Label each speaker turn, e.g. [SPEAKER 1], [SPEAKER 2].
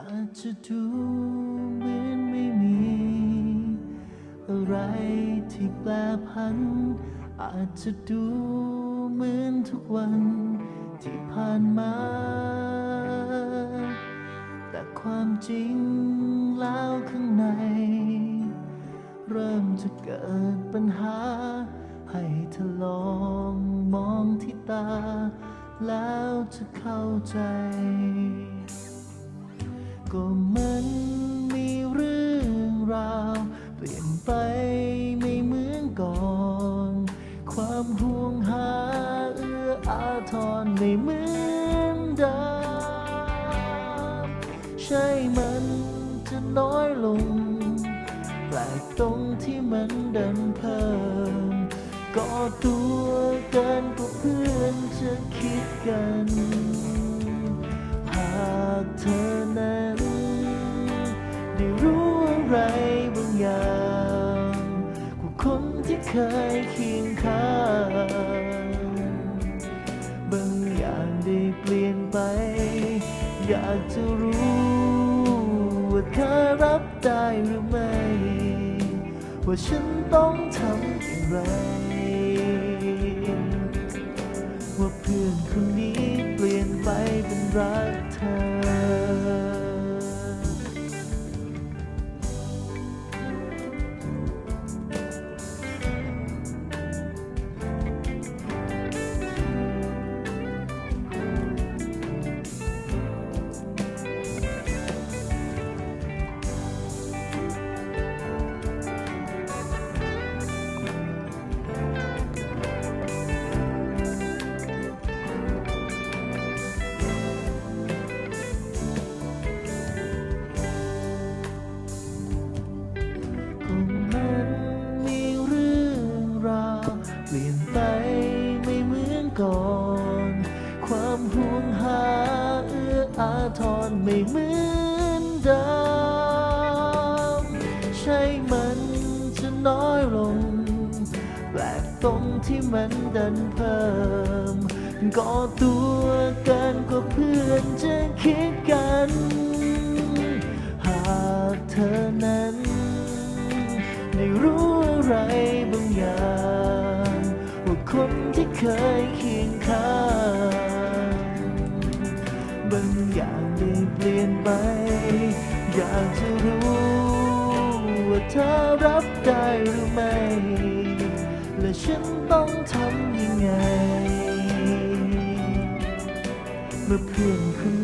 [SPEAKER 1] อาจจะดูเหมือนไม่มี อะไรที่แปรพัน อาจจะดูเหมือนทุกวันที่ผ่านมา แต่ความจริงแล้วข้างใน เริ่มจะเกิดปัญหา ให้เธอลองมองที่ตา แล้วจะเข้าใจ ก็มันมีเรื่องราว เปลี่ยนไปไม่เหมือนก่อน ความห่วงหาเอื้ออาทรไม่เหมือนเดิมใช่มันจะน้อยลง แปลกตรงที่มันเดินเพิ่มก็ตัวเกินกว่าเพื่อนจะคิดกัน หากเธอ เคยเคียงข้างบางอย่างได้เปลี่ยนไป อยากจะรู้ว่าเธอรับได้หรือไม่ ว่าฉันต้องทำอย่างไร ว่าเพื่อนคนนี้เปลี่ยนไปเป็นรัก ทรไม่เหมือนเดิมใช่มันจะน้อยลง แปลกตรงที่มันดันเพิ่มก็ตัวกินกว่าเพื่อนจะคิดกัน หากเธอนั้นได้รู้อะไรบางอย่าง ว่าคนที่เคยเคียงข้างางอย่างได้เปลี่ยนไป อยากจะรู้ว่าเธอรับได้หรือไม่ และฉันต้องทำยังไง เมื่อเพื่อนคน